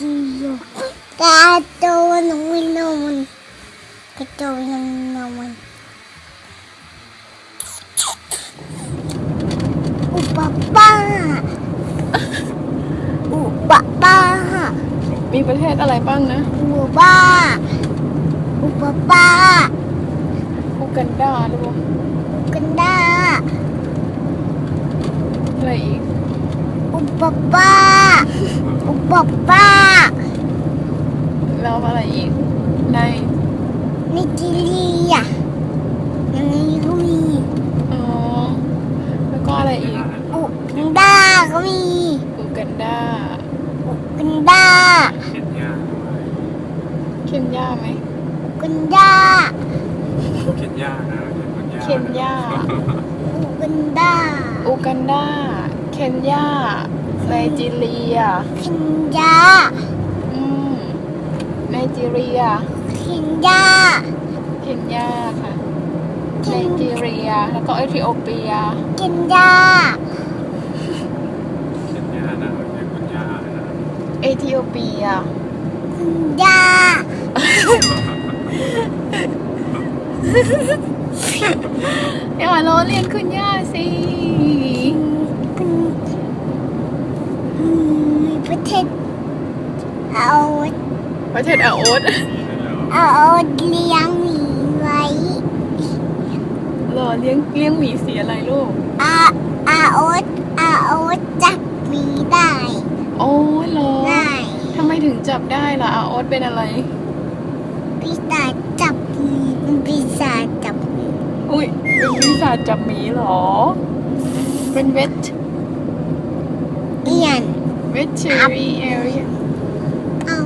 จีโยกาโตนวินมันกาโตนนมันอุปป้าอุปป้ามีประเทศอะไรบ้างนะอุปป้าอุปป้าอูกันดาหรือเปล่ากันดาอะไรอีกอุ ปป้าอุปป้าแล้วอะไรอีกในนิจิเลียยังไงก็มีอ๋อแล้วก็อะไรอีกอุกันดาก็มีอูกันดาอุกันดาเคนยาเคนยาไหมอุกันดาเคนยานะเคนยาเคนยาอุกันดาอูกันดาเคนยา ไนจีเรียเคนยาอืมไนจีเรียเคนยาเคนยาค่ะไนจีเรีย แล้วก็เอธิโอเปียเคนยาเคนยานะเคนยานะเอธิโอเปียเคนยาอย่าล้อเลียนคุณย่าสิ เป็นอืมมี ประเทศเอาประเทศอาโอ๊ตเอาเลี้ยงหมีไว้เหรอเลี้ยงเลี้ยงหมีสีอะไรลูกอาอาโอ๊ตอาโอ๊ตจับหมีได้ โอ้ยเหรอได้ทำไมถึงจับได้ล่ะอาโอ๊ตเป็นอะไรปีศาจจับหมีเป็นปีศาจจับหมีอุ้ยเป็นปีศาจจับหมีเหรอเป็นเวทเอียน เวทเชอรี่เอเรียเอา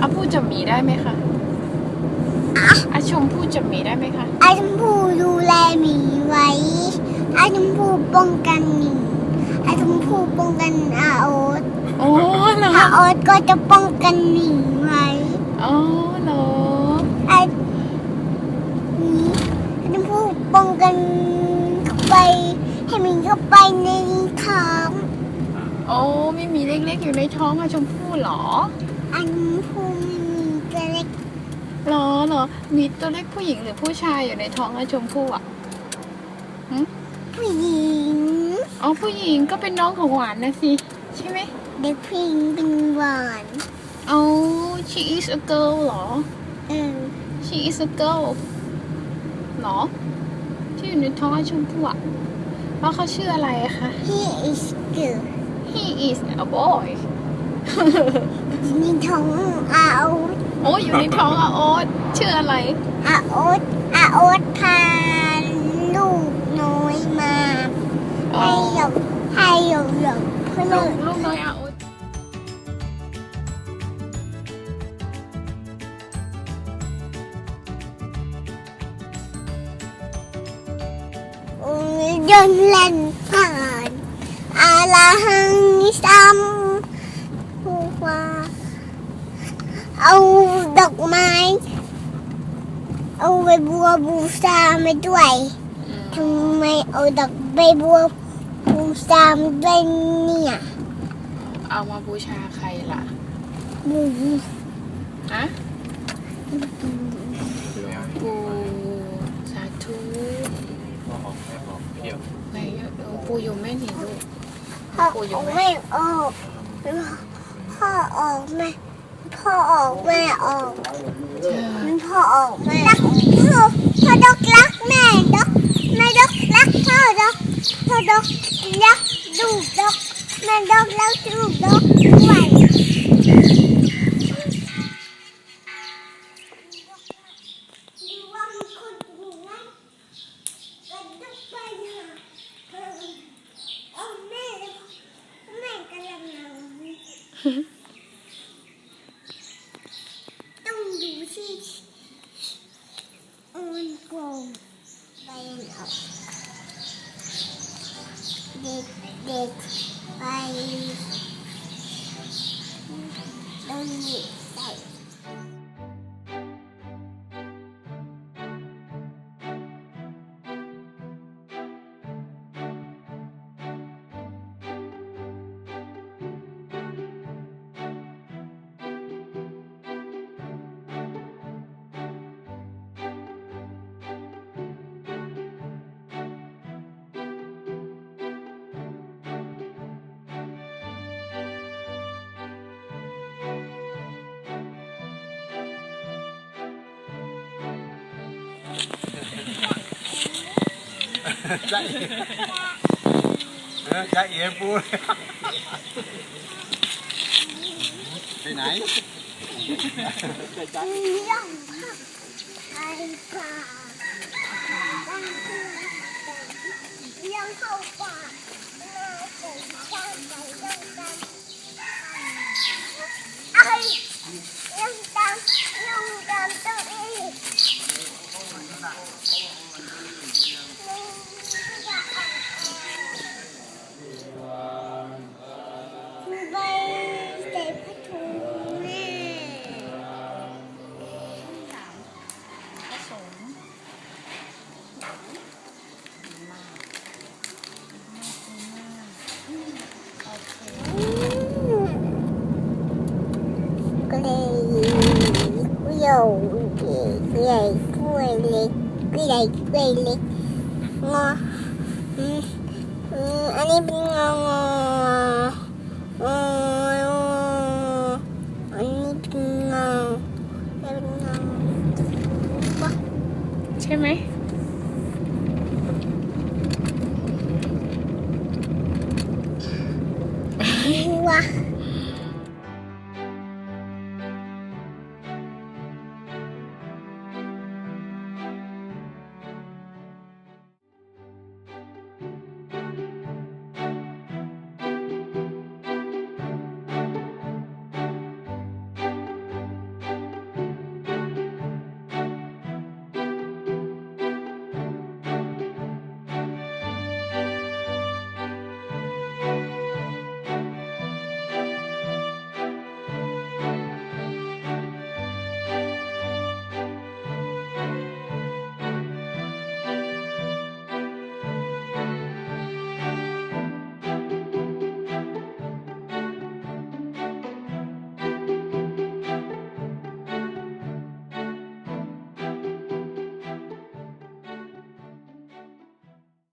อาพูดจับหมีได้ไหมคะอาชมพูดจับหมีได้ไหมคะ อาชมพูดูแลหมีไว้ อาชมพูป้องกันหมีอาชมพูป้องกันอาโอ๊ตโอ้เหรออาโอ๊ตก็จะป้องกันหมีไว้อ๋อเหรออานี้อาชมพูป้องกันเข้าไปให้หมีเข้าไปในท้อง โอ้ไม่มีเล็กๆ อยู่ในท้องอาชมพู่เหรออาชมพูไม่มีตัวเล็กเหรอเหรอมีตัวเล็กผู้หญิงหรือผู้ชายอยู่ในท้องอาชมพู่อะผู้หญิงอ๋อผู้หญิงก็เป็นน้องของหวานนะสิ ใช่ไหม เด็กผู้หญิงเป็นหวานอ๋อ she is a girl เหรอ เออ she is a girl เหรอ ที่อยู่ในท้องอาชมพู่อะแล้วเขาชื่ออะไรอะคะ he is good he is a boy มีท้องอาโอ๊ตโอ้อยู่ในท้องอาโอ๊ตชื่ออะไร อาโอ๊ตอาโอ๊ตพาลูกน้อยมาอ๋อ ให้หยกให้หยกหยกเพื่ลูอกนลูกน้อยอาโอ๊ตเดินเล่นผ่านอาลาหัง ซ้ำผู้ว่าเอาดอกไม้ เอาใบบัวบูชามาด้วยทำไมเอาดอกใบบัวบูชามาด้วยเนี่ย เอามาบูชาใครล่ะบูอะหลวงปู่สาธุพ่อออกแม่บอกเพียวไหนหลวงปู่อยู่ไหม่หนีลูก พ่อออกไม่ออกพ่อออกแม่พ่อออกแม่ออกมันพ่อออกแม่พ่อพ่อดอกรักแม่ดอกแม่ดอกรักพ่อดอกพ่อดอกรักดูดอกแม่ดอกรักดูดอกด้วย ต้องดูที่มันโกงไปเอาเด็กเด็กไปต้องห 再也，再也不了。奶奶。不要怕，害怕，但是不要怕。 กล้วยเลยนี่งออันนี้เป็นงอง